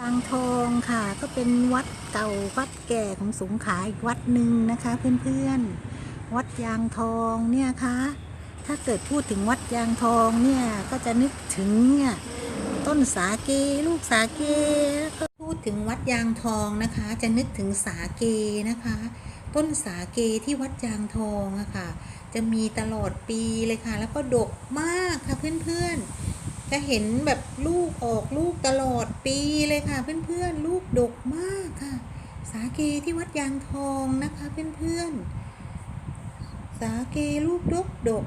บางทองค่ะ ก็เป็นวัดเก่าวัดแก่ของสงขลาอีกวัดหนึ่งนะคะ เพื่อนๆ วัดยางทองเนี่ยคะถ้าเกิดพูดถึงวัดยางทองเนี่ยก็จะนึกถึงเนี่ยต้นสาเกลูกสาเกแล้วก็พูดถึงวัดยางทองนะคะ จะนึกถึงสาเกนะคะ ต้นสาเกที่วัดยางทองอะค่ะ จะมีตลอดปีเลยค่ะ แล้วก็ดกมากค่ะเพื่อนๆ จะเห็นแบบลูกออกลูกตลอดปีเลยค่ะ เพื่อนๆลูกดกมากค่ะ สาเกที่วัดยางทองนะคะเพื่อนๆสาเกลูกดกดก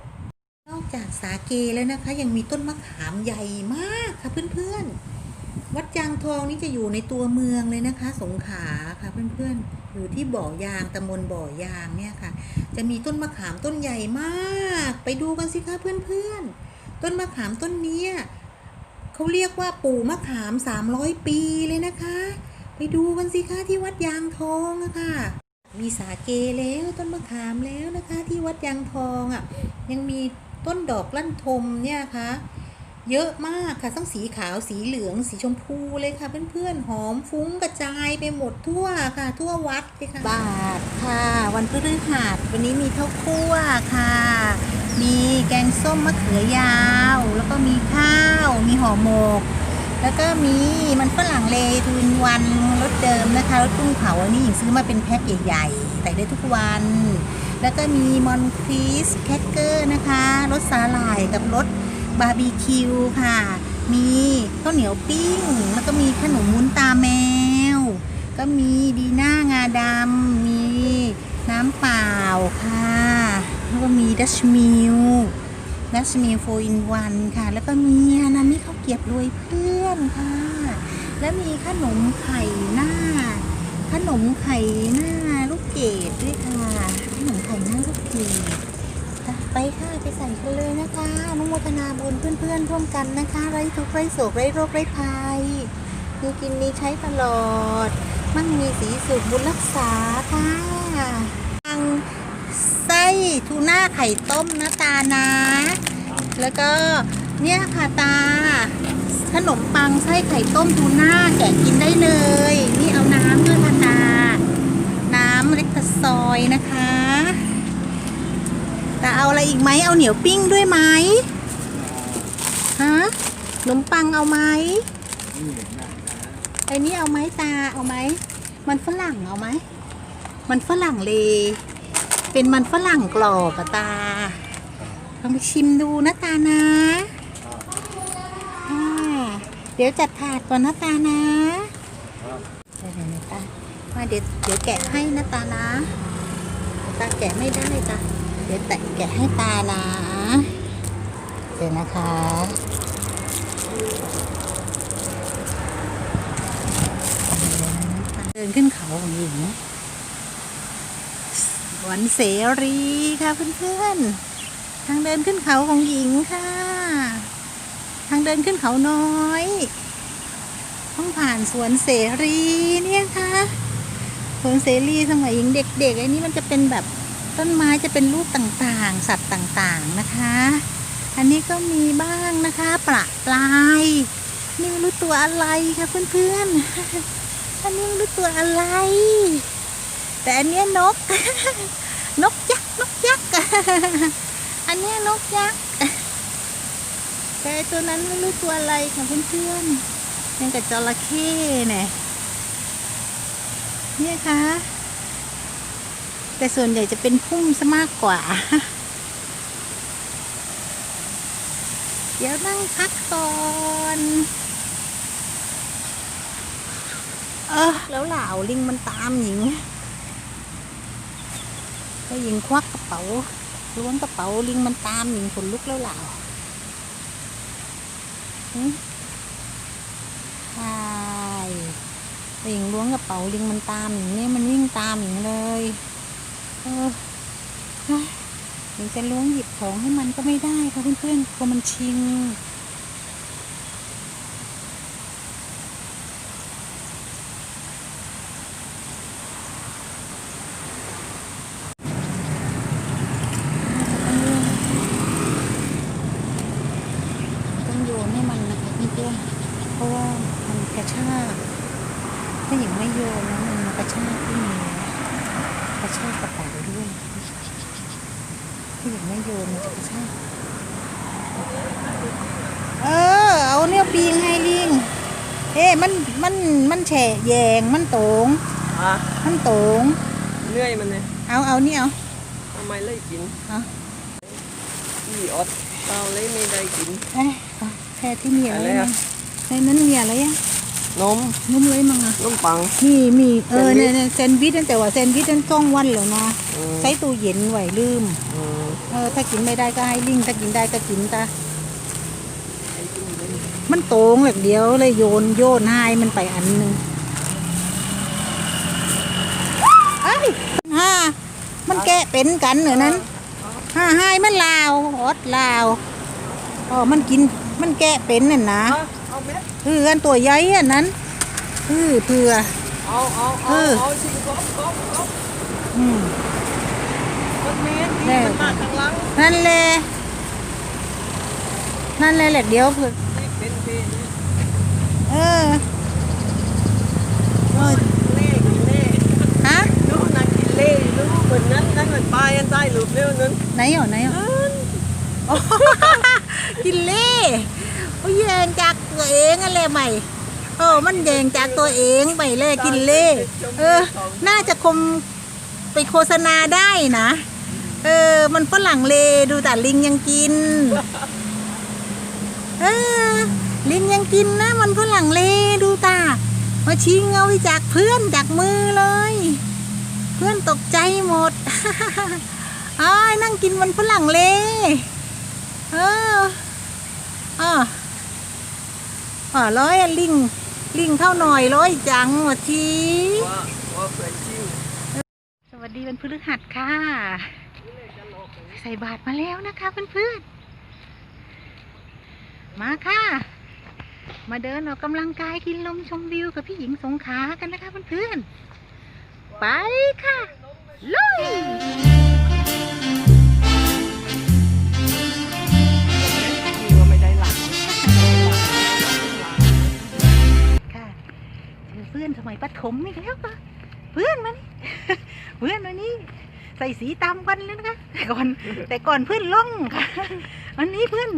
นอกจากสาเกแล้วนะคะ ยังมีต้นมะขามใหญ่มากค่ะเพื่อนๆ วัดยางทองนี่จะอยู่ในตัวเมืองเลยนะคะ สงขลาค่ะเพื่อนๆ อยู่ที่บ่อยางตำบลบ่อยางเนี่ยค่ะ จะมีต้นมะขามต้นใหญ่มาก ไปดูกันสิคะเพื่อนๆต้นมะขามต้นเนี้ย เขาเรียกว่าปู่มะขาม 300 ปีเลยนะคะ ไปดูกันสิคะที่วัดยางทองอะค่ะ มีสาเกแล้วต้นมะขามแล้วนะคะ ที่วัดยางทองอะยังมีต้นดอกลั่นทมเนี่ยค่ะเยอะมากค่ะทั้งสีขาวสีเหลืองสีชมพูเลยค่ะ เพื่อนๆหอมฟุ้งกระจายไปหมดทั่วค่ะ ทั่ววัดเลยค่ะ บาทค่ะ วันพฤหัสวันนี้มีข้าวคั่วค่ะ มีแกงส้มมะเขือยาว แล้วก็มีข้าวมี หมก แล้วก็มีมันฝรั่งเลทูอินวันรสเดิมนะคะรสกุ้งเผาอันนี้หญิงซื้อมาเป็นแพ็คใหญ่ๆใส่ได้ทุกวัน แล้วก็มีมอนครีสแคคเกอร์นะคะรสสาหร่ายกับรสบาร์บีคิวค่ะ มีข้าวเหนียวปิ้ง แล้วก็มีขนมมุ้นตาแมว ก็มีดีน่างาดำมีน้ำเปล่าค่ะ แล้วก็มีดัชมิล ดัชมิลโฟอินวันค่ะ แล้วก็มีนามิข้าวเกียบรวยเพื่อนค่ะ แล้วมีขนมไข่หน้า ขนมไข่หน้าลูกเกดด้วยค่ะ ขนมไข่หน้าลูกเกดไปค่ะไปใส่กันเลยนะคะอนุโมทนาบุญเพื่อนๆร่วมกันนะคะไร้ทุกข์ไร้โศกไร้โรคไร้ภัยมีกินมีใช้ตลอด มั่งมีสีสุขบุญรักษาค่ะทาง ทูน่าไข่ต้มนะตานะ แล้วก็เนี่ยค่ะตา ขนมปังไส้ไข่ต้มทูน่าแกะกินได้เลย นี่เอาน้ำด้วยค่ะตา น้ำเล็กตะซอยนะคะตาเอาอะไรอีกไหมเอาเหนียวปิ้งด้วยไหมฮะขนมปังเอาไหมไอ้นี่เอาไหมตาเอาไหมมันฝรั่งเอาไหมมันฝรั่งเลย เป็นมันฝรั่งกรอบอะตาลองไปชิมดูนะตานะอ่าเดี๋ยวจัดถาดก่อนนะตานะเดี๋ยวตามาเดี๋ยวเดี๋ยวแกะให้นะตานะ ตาแกะไม่ได้จ้ะเดี๋ยวแตะแกะให้ตานะ เดี๋ยวนะคะเดินขึ้นเขาของหญิง สวนเสรีค่ะเพื่อนๆ ทางเดินขึ้นเขาของหญิงค่ะ ทางเดินขึ้นเขาน้อย ต้องผ่านสวนเสรีเนี่ยค่ะ สวนเสรีสมัยหญิงเด็กๆไอ้นี่มันจะเป็นแบบต้นไม้จะเป็นรูปต่างๆ สัตว์ต่างๆนะคะ อันนี้ก็มีบ้างนะคะประปลายนี่ไม่รู้ตัวอะไรค่ะเพื่อนๆ อันนี้ไม่รู้ตัวอะไร แต่อันเนี้ยนก นกยักษ์นกยักษ์อันเนี้ยนกยักษ์แต่ตัวนั้นไม่รู้ตัวอะไรค่ะเพื่อนๆยังกับจระเข้เนี่ยเนี่ยค่ะ แต่ส่วนใหญ่จะเป็นพุ่มซะมากกว่า เดี๋ยวนั่งพักก่อนเออแล้วเหล่าลิงมันตามหญิง ก็หญิงควักกระเป๋าล้วงกระเป๋าลิงมันตามหญิงขนลุกแล้วเหล่าหึใช่หญิงล้วงกระเป๋าลิงมันตามหญิงเนี่ยมันวิ่งตามหญิงเลยเออฮ้ยหญิงจะล้วงหยิบของให้มันก็ไม่ได้ค่ะเพื่อนๆกลัวมันชิง ต้องโยนให้มันนะคะเพื่อนๆเพราะว่ามันกระชาก ถ้าอย่างไม่โยนนะมันมากระชากที่มือกระชากกระเป๋าด้วยถ้าอย่างไม่ โยนมันจะกระชากเออ เอาเนี่ยปีงให้ลิง เอ๊ะมัน มัน มันแฉะแยง มันโตง อะมันโตงเหนื่อยมันเลยเอา เอานี่เอาทำไมเลยกินเอาอีออดเตาเลยไม่ได้กินเอ้ยเอาแค่ที่มีอะไรอะไรอะในนั้นมีอะไรอะ นมนุ่มเลยมั้งอะนมปัง มีมีเออแซนด์วิชเนี่ยเนี่ยแซนด์วิชนั่นแต่ว่าแซนด์วิชนั่นต้องวันเลยนะอืม ใช้ตู้เย็นไว้ลืม อืมเออถ้ากินไม่ได้ก็ให้ลิงถ้ากินได้ก็กินตาไอ้กินเลยมันโตงแบบเดียวเลยโยนโยนให้มันไปอันหนึ่งเอ้ยฮ่ามันแกะเป็นกันเหรอนั้นฮ่าให้มันลาวอดลาวอ๋อมันกินมันแกะเป็นน่ะนะ เอาเอาเม็ดเพื่อนตัวใหญ่อันนั้นเออเพื่อเอาเอาเอเอาอเอาชิงก๊อบก๊อบก๊อบอืมมันเม็ดแน่นี่มันมาข้างหลังนั่นแหละนั่นแหละแหละเดียวเพื่อนี่เป็นเป็นเออเออเล่กินเล่ฮะดูนักกินเล่ดูเหมือนนั้นนั่นเหมือนปลายอันใต้หลุดเร็วนั้นไหนเหรอไหนเหรอโอ้กินเล่โอ้ย แยงจากตัวเองอะไรใหม่เออมันแยงจากตัวเองไปเลยกินเล่เออ น่าจะคงไปโฆษณาได้นะ เออ มันฝรั่งเลดูแต่ลิงยังกิน เออ ลิงยังกินนะ มันฝรั่งเลดูตา มาชิงเอาไปจากเพื่อนจากมือเลย เพื่อนตกใจหมดอ้ายนั่งกินมันฝรั่งเล เออ อ่า อ่าร้อยอะลิงลิงเข้าหน่อยร้อยจังหมดทีว่าว่าเพื่อนชิงสวัสดีวันพฤหัสค่ะ ใส่บาตรมาแล้วนะคะเพื่อนๆมาค่ะ มาเดินออกกำลังกายกินลมชมวิวกับพี่หญิงสงขลากันนะคะเพื่อนๆไปค่ะลุย พื่อนสมัยประถมอีกแล้วค่ะเพื่อนมานี่เพื่อนมานี่ใส่สีตามกันเลยนะคะแต่ก่อนแต่ก่อนเพื่อนล่องค่ะวันนี้เพื่อน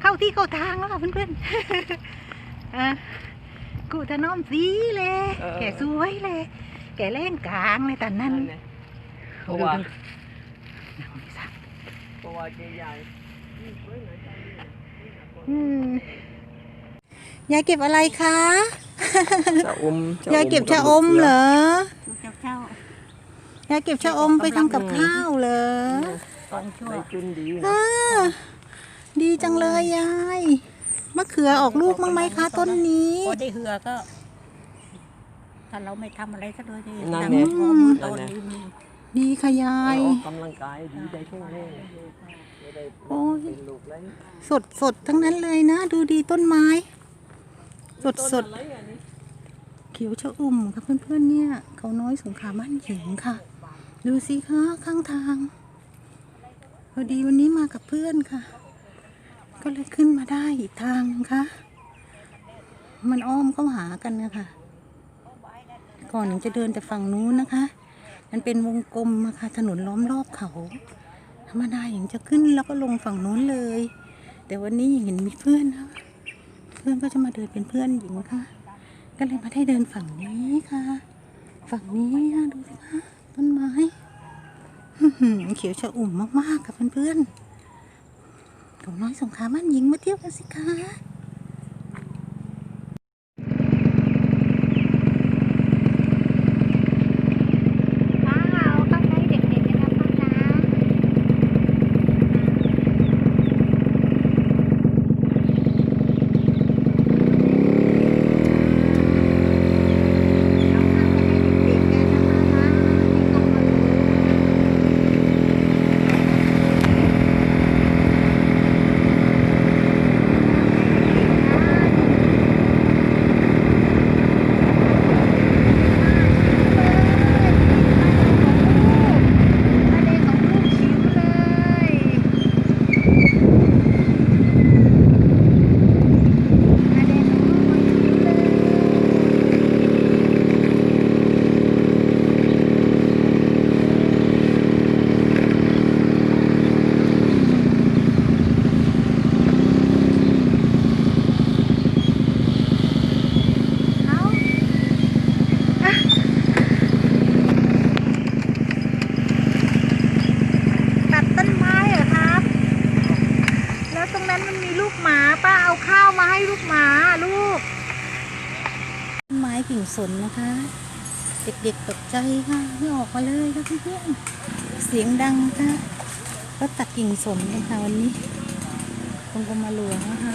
เข้าที่เข้าทางแล้วค่ะเพื่อนๆอะกูถนอมสีเลย แกสวยเลย แกแรงกลางเลยตอนนั้นนั่นไงเพราะว่าดูๆดูๆสักเพราะว่าแกใหญ่อืมยายเก็บอะไรคะ ชะอมยายเก็บชะอมเหรอเจ้าเจ้ายายเก็บชะอมไปทำกับข้าวเหรอตอนชั่วได้กินดีนะอ่าดีจังเลยยายมะเขือออกลูกมั้งไหมคะต้นนี้ พอได้เหือก็ ถ้าเราไม่ทำอะไรสักเลยนี่นั่นตั้งแหละหัวมือต้นนั่นแหละนี้มีดีค่ะยาอยอกกำลังกายดีได้ช่วงแรกจะได้โอ้ย เป็นลูกแล้วสดสดทั้งนั้นเลยนะ ดูดีต้นไม้ สดสดเขียวชะอุ่มค่ะเพื่อนๆเนี่ย เขาน้อยสงขาบ้านหญิงค่ะ ดูสิคะข้างทาง พอดีวันนี้มากับเพื่อนค่ะ ก็เลยขึ้นมาได้อีกทางนึงค่ะ มันอ้อมเข้าหากันนะคะก่อนจะเดินแต่ฝั่งนู้นนะคะ มันเป็นวงกลมอะค่ะถนนล้อมรอบเขาธรรมดาอย่างจะขึ้นแล้วก็ลงฝั่งนู้นเลย แต่วันนี้เห็นมีเพื่อนนะ พื่อนก็จะมาเดินเป็นเพื่อนหญิงค่ะ ก็เลยมาได้เดินฝั่งนี้ค่ะ ฝั่งนี้ค่ะดูสิคะต้นไม้เขียวชะอุ่มมากๆกับเพื่อนๆของน้อยสงขาบ้านหญิงมาเที่ยวกันสิคะาข้าวมาให้ลูกหมาลูก ไม้กิ่งสนนะคะ เด็กๆตกใจค่ะไม่ออกมาเลยค่ะเพื่อนเสียงดังค่ะก็ตัดกิ่งสนกันค่ะวันนี้ครงก็มาหลวงนะคะ